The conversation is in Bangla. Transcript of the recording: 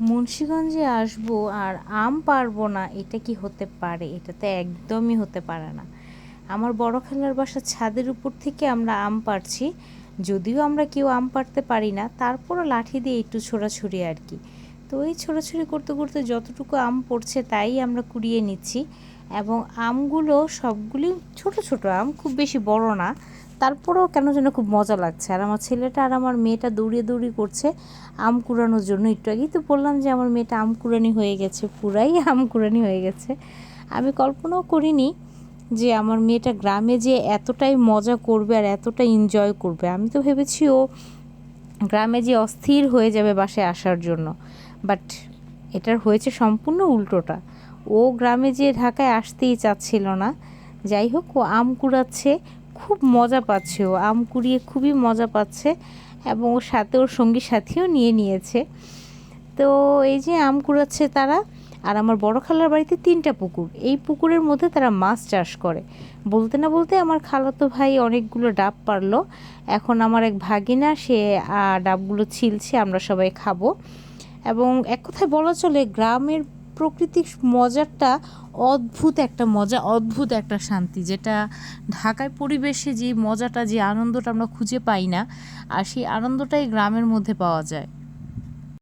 মুন্সীগঞ্জে আসব আর আম পারব না, এটা কি হতে পারে? এটা তো একদমই হতে পারে না। আমার বড় খেলার বাসার ছাদের উপর থেকে আমরা আম পারছি। যদিও আমরা কেউ আম পারতে পারি না, তারপরও লাঠি দিয়ে একটু ছোড়াছুড়ি আর কি। তো এই ছোড়াছুড়ি করতে করতে যতটুকু আম পড়ছে তাই আমরা কুড়িয়ে নিচ্ছি এবং আমগুলো সবগুলি ছোট ছোট আম, খুব বেশি বড় না। তারপরেও কেন যেন খুব মজা লাগছে। আর আমার ছেলেটা আর আমার মেয়েটা দৌড়িয়ে দৌড়িয়ে করছে আম কুড়ানোর জন্য। একটু আগেই তো বললাম যে আমার মেয়েটা আম কুড়ানি হয়ে গেছে, পুরাই আম কুড়ানি হয়ে গেছে। আমি কল্পনাও করিনি যে আমার মেয়েটা গ্রামে যে এতটাই মজা করবে আর এতটা এনজয় করবে। আমি তো ভেবেছি ও গ্রামে যে অস্থির হয়ে যাবে বাসায় আসার জন্য। বাট এটার হয়েছে সম্পূর্ণ উল্টোটা। ও গ্রামে যে ঢাকায় আসতেই চাচ্ছিল না, যাই হোক ও আম কুড়াচ্ছে, খুব মজা পাচ্ছে ও। আম কুড়িয়ে খুবই মজা পাচ্ছে এবং ওর সাথে ওর সঙ্গী সাথীও নিয়ে নিয়েছে। তো এই যে আম কুড়াচ্ছে তারা, আর আমার বড় খালার বাড়িতে তিনটা পুকুর। এই পুকুরের মধ্যে তারা মাছ চাষ করে। বলতে না বলতে আমার খালাতো ভাই অনেকগুলো ডাব পারল। এখন আমার এক ভাগিনা, সে ডাবগুলো ছিলছে, আমরা সবাই খাব। এবং এক কথায় বলা চলে গ্রামের প্রকৃতিক মজাটা অদ্ভুত একটা মজা, অদ্ভুত একটা শান্তি, যেটা ঢাকায় পরিবেশে যে মজাটা, যে আনন্দটা আমরা খুঁজে পাই না, আর সেই আনন্দটাই গ্রামের মধ্যে পাওয়া যায়।